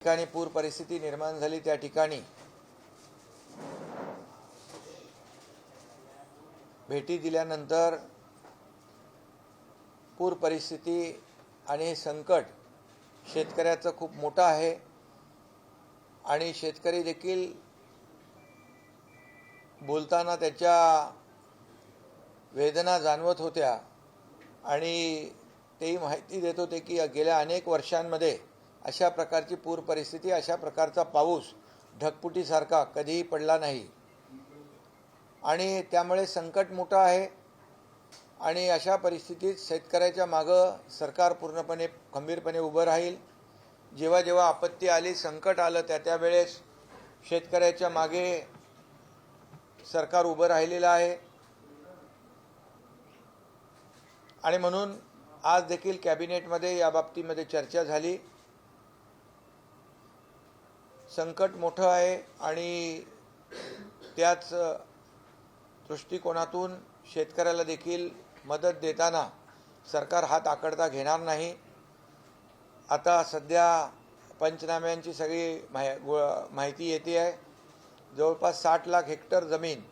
ठिकाणी पूर परिस्थिती निर्माण झाली त्या ठिकाणी भेटी दिल्यानंतर पूर परिस्थिती आणि हे संकट शेतकऱ्याचं खूप मोठं आहे. आणि शेतकरी देखील बोलताना त्याच्या वेदना जाणवत होत्या. आणि तेही माहिती देत होते की गेल्या अनेक वर्षांमध्ये अशा प्रकारची पूर परिस्थिती अशा प्रकारचा पाऊस ढगपुटीसारखा कधीही पडला नाही. आणि त्यामुळे संकट मोठं आहे आणि अशा परिस्थितीत शेतकऱ्याच्या मागं सरकार पूर्णपणे खंबीरपणे उभं राहील. जेव्हा जेव्हा आपत्ती आली संकट आलं त्या त्यावेळेस शेतकऱ्याच्या मागे सरकार उभं राहिलेलं आहे. आणि म्हणून आज देखील कॅबिनेटमध्ये या बाबतीमध्ये चर्चा झाली. संकट मोठं आहे आणि त्याच दृष्टिकोनातून शेतकऱ्याला देखील मदत देताना सरकार हात आकडता घेणार नाही. आता सध्या पंचनाम्यांची सगळी माहि गो- माहिती येते आहे. जवळपास साठ लाख हेक्टर जमीन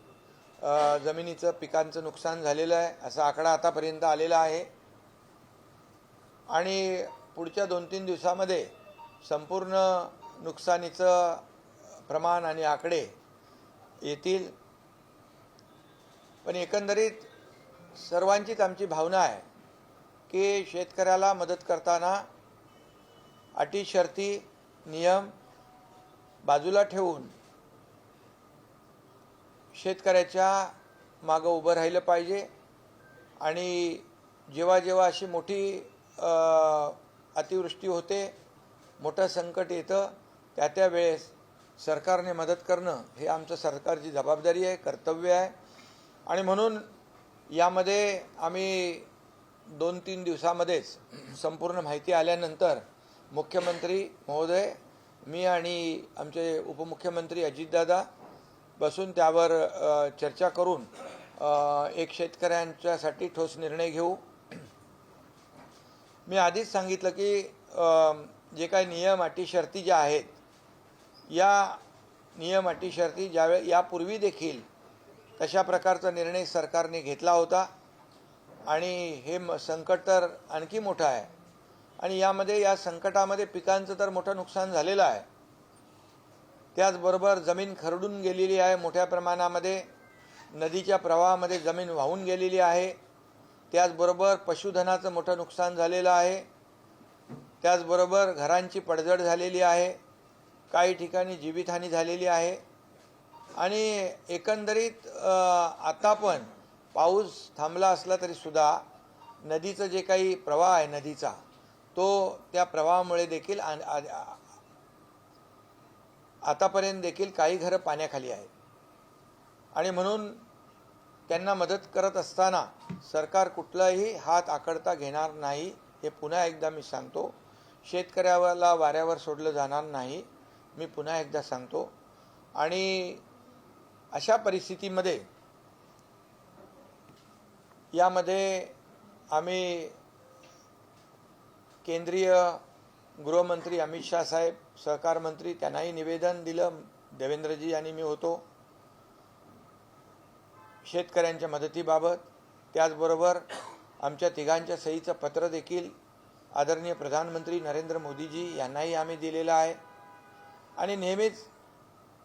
जमिनीचं पिकांचं नुकसान झालेलं आहे असा आकडा आतापर्यंत आलेला आहे. आणि पुढच्या दोन तीन दिवसामध्ये संपूर्ण नुकसानीचं प्रमाण आणि आकडे येतील. पण एकंदरीत सर्वांचीच आमची भावना आहे की शेतकऱ्याला मदत करताना अटी शर्ती नियम बाजूला ठेवून शेतकऱ्याच्या मागं उभं राहिलं पाहिजे आणि जेव्हा जेव्हा अशी मोठी अतिवृष्टी होते मोठं संकट येतं त्या त्या वेळेस सरकारने मदत करणं हे आमचं सरकारची जबाबदारी आहे कर्तव्य आहे. आणि म्हणून यामध्ये आम्ही दोन तीन दिवसामध्येच संपूर्ण माहिती आल्यानंतर मुख्यमंत्री महोदय मी आणि आमचे उपमुख्यमंत्री अजितदादा बसून त्यावर चर्चा करून एक शेतकऱ्यांच्यासाठी ठोस निर्णय घेऊ. मी आधीच सांगितलं की जे काही नियम अटी शर्ती ज्या आहेत या नियम अटी शर्ती ज्यावेळे यापूर्वी देखील तशा प्रकारचा निर्णय सरकारने घेतला होता. आणि हे म संकट तर आणखी मोठं आहे. आणि यामध्ये या संकटामध्ये पिकांचं तर मोठं नुकसान झालेलं आहे. त्याचबरोबर जमीन खरडून गेलेली आहे मोठ्या प्रमाणामध्ये. नदीच्या प्रवाहामध्ये जमीन वाहून गेलेली आहे. त्याचबरोबर पशुधनाचं मोठं नुकसान झालेलं आहे. त्याचबरोबर घरांची पडझड झालेली आहे. काही ठिकाणी जीवितहानी झालेली आहे. आणि एकंदरीत आता पण पाऊस थांबला असला तरीसुद्धा नदीचं जे काही प्रवाह आहे नदीचा तो त्या प्रवाहामुळे देखील आतापर्यंत देखील काही घरं पाण्याखाली आहेत. आणि म्हणून त्यांना मदत करत असताना सरकार कुठलाही हात आकडता घेणार नाही हे पुन्हा एकदा मी सांगतो. शेतकऱ्याला वाऱ्यावर सोडलं जाणार नाही. मी पुन्हा एकदा सांगतो. आणि अशा परिस्थितीमध्ये यामध्ये आम्ही केंद्रीय गृहमंत्री अमित शाह साहेब सहकार मंत्री त्यांनाही निवेदन दिलं. देवेंद्रजी आणि मी होतो. शेतकऱ्यांच्या मदतीबाबत. त्याचबरोबर आमच्या तिघांच्या सहीचं पत्र देखील आदरणीय प्रधानमंत्री नरेंद्र मोदीजी यांनाही आम्ही दिलेलं आहे. आणि नेहमीच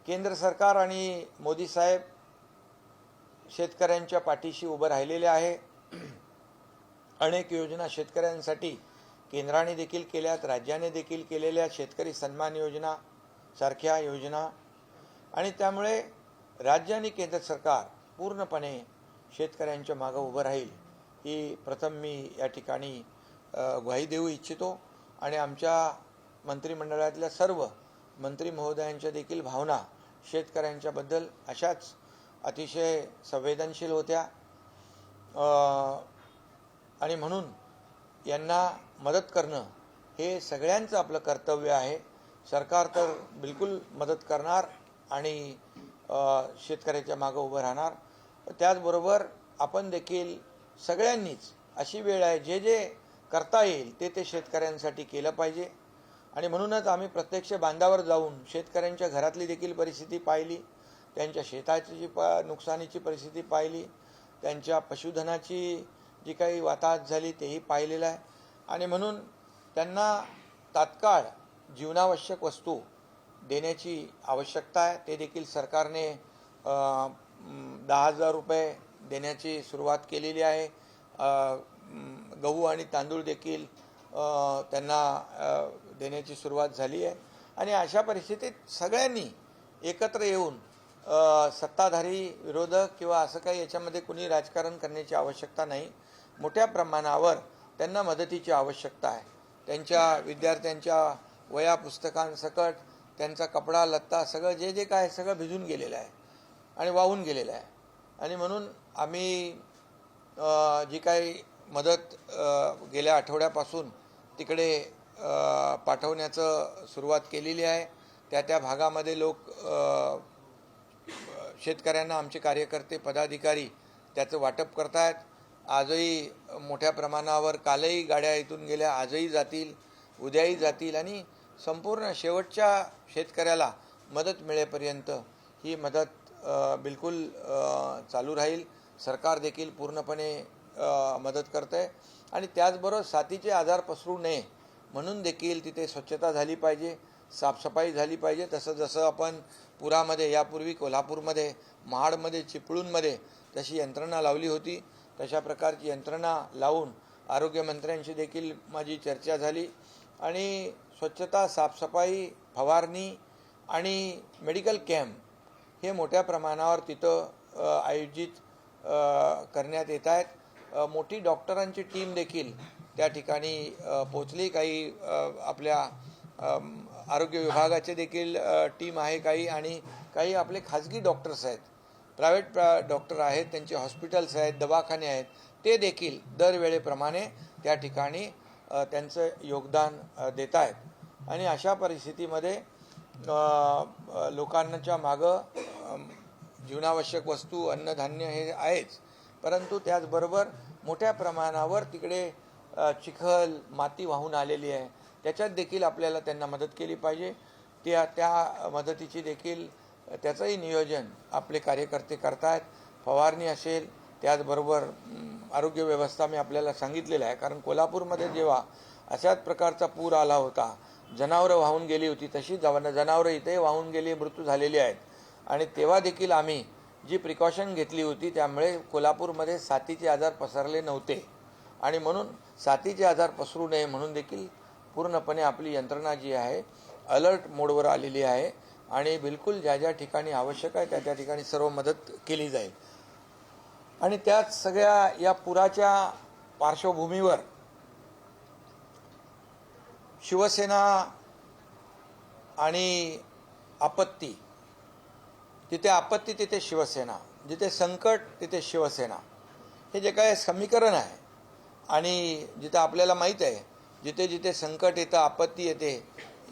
केंद्र सरकार आणि मोदी साहेब शेतकऱ्यांच्या पाठीशी उभं राहिलेले आहे. अनेक योजना शेतकऱ्यांसाठी केंद्राने देखील केल्यात राज्याने देखील केलेल्या शेतकरी सन्मान योजना सारख्या योजना. आणि त्यामुळे राज्य आणि केंद्र सरकार पूर्णपणे शेतकऱ्यांच्या मागं उभं राहील ही प्रथम मी या ठिकाणी ग्वाही देऊ इच्छितो. आणि आमच्या मंत्रिमंडळातल्या सर्व मंत्री महोदयांच्या देखील भावना शेतकऱ्यांच्याबद्दल अशाच अतिशय संवेदनशील होत्या. आणि म्हणून यांना मदत करणं हे सगळ्यांचं आपलं कर्तव्य आहे. सरकार तर बिलकुल मदत करणार आणि शेतकऱ्याच्या मागं उभं राहणार. त्याचबरोबर आपण देखील सगळ्यांनीच अशी वेळ आहे जे जे करता येईल ते ते शेतकऱ्यांसाठी केलं पाहिजे. आणि म्हणूनच आम्ही प्रत्यक्ष बांधावर जाऊन शेतकऱ्यांच्या घरातली देखील परिस्थिती पाहिली त्यांच्या शेताची जी प नुकसानीची परिस्थिती पाहिली त्यांच्या पशुधनाची जी काही वाताहत झाली तेही पाहिलेलं आहे. आणि म्हणून त्यांना तात्काळ जीवनावश्यक वस्तू देण्याची आवश्यकता आहे. ते देखील सरकारने दहा हजार रुपये देण्याची सुरुवात केलेली आहे. गहू आणि तांदूळ देखील त्यांना देण्याची सुरुवात झाली आहे. आणि अशा परिस्थितीत सगळ्यांनी एकत्र येऊन सत्ताधारी विरोधक किंवा असं काही याच्यामध्ये कुणी राजकारण करण्याची आवश्यकता नाही. मोठ्या प्रमाणावर त्यांना मदतीची आवश्यकता आहे. त्यांच्या विद्यार्थ्यांच्या वया पुस्तकांसकट त्यांचा कपडा लत्ता सगळं जे जे काय आहे सगळं भिजून गेलेलं आहे आणि वाहून गेलेलं आहे. आणि म्हणून आम्ही जी काही मदत गेल्या आठवड्यापासून तिकडे पाठवण्याचं सुरुवात केलेली आहे. त्या त्या भागामध्ये लोक शेतकऱ्यांना आमचे कार्यकर्ते पदाधिकारी त्याचं वाटप करतायत. आजही मोठ्या प्रमाणावर कालही गाड्या इथून गेल्या आजही जातील उद्याही जातील आणि संपूर्ण शेवटच्या शेतकऱ्याला मदत मिळेपर्यंत ही मदत बिलकुल चालू राहील. सरकार देखील पूर्णपणे मदत करत आहे आणि त्याचबरोबर साथीचे आजार पसरू नये म्हणून देखील तिथे स्वच्छता झाली पाहिजे साफसफाई झाली पाहिजे. तसं जसं आपण पुरामध्ये यापूर्वी कोल्हापूरमध्ये महाडमध्ये चिपळूणमध्ये तशी यंत्रणा लावली होती तशा प्रकारची यंत्रणा लावून आरोग्यमंत्र्यांशी देखील माझी चर्चा झाली. आणि स्वच्छता साफसफाई फवारणी आणि मेडिकल कॅम्प हे मोठ्या प्रमाणावर तिथं आयोजित करण्यात येत आहेत. मोठी डॉक्टरांची टीम देखील त्या ठिकाणी पोचली काही आपल्या आरोग्य विभागाचे देखील टीम आहे काही आणि काही आपले खाजगी डॉक्टर्स आहेत. प्रायव्हेट प्रा डॉक्टर आहेत त्यांचे हॉस्पिटल्स आहेत दवाखाने आहेत. ते देखील दरवेळेप्रमाणे त्या ठिकाणी त्यांचं योगदान देत आहेत. आणि अशा परिस्थितीमध्ये लोकांच्या मागं जीवनावश्यक वस्तू अन्नधान्य हे आहेच. परंतु त्याचबरोबर मोठ्या प्रमाणावर तिकडे चिखल माती वाहून आलेली आहे. त्याच्यात देखील आपल्याला त्यांना मदत केली पाहिजे. त्या त्या मदतीची देखील त्याचंही नियोजन आपले कार्यकर्ते करतायत. फवारणी असेल त्याचबरोबर आरोग्य व्यवस्था मी आपल्याला सांगितलेलं आहे. कारण कोल्हापूरमध्ये जेव्हा अशाच प्रकारचा पूर आला होता जनावरं वाहून गेली होती तशी जवान जनावरं इथे वाहून गेली मृत्यू झालेली आहेत. आणि तेव्हा देखील आम्ही जी प्रिकॉशन घेतली होती त्यामुळे कोल्हापूरमध्ये साथीचे आजार पसरले नव्हते. आणि म्हणून साथीचे आजार पसरू नये म्हणून देखील पूर्णपणे आपली यंत्रणा जी आहे अलर्ट मोडवर आलेली आहे आणि बिलकुल ज्या ज्या ठिकाणी आवश्यक आहे त्या त्या ठिकाणी सर्व मदत केली जाईल. आणि त्याच सगळ्या या पुराच्या पार्श्वभूमीवर शिवसेना आणि आपत्ती जिथे आपत्ती तिथे शिवसेना जिथे संकट तिथे शिवसेना हे जे काय समीकरण आहे आणि जिथं आपल्याला माहीत आहे जिथे जिथे संकट येतं आपत्ती येते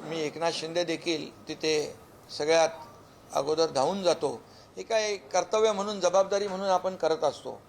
मी एकनाथ शिंदे देखील तिथे सगळ्यात अगोदर धावून जातो. हे काय कर्तव्य म्हणून जबाबदारी म्हणून आपण करत असतो.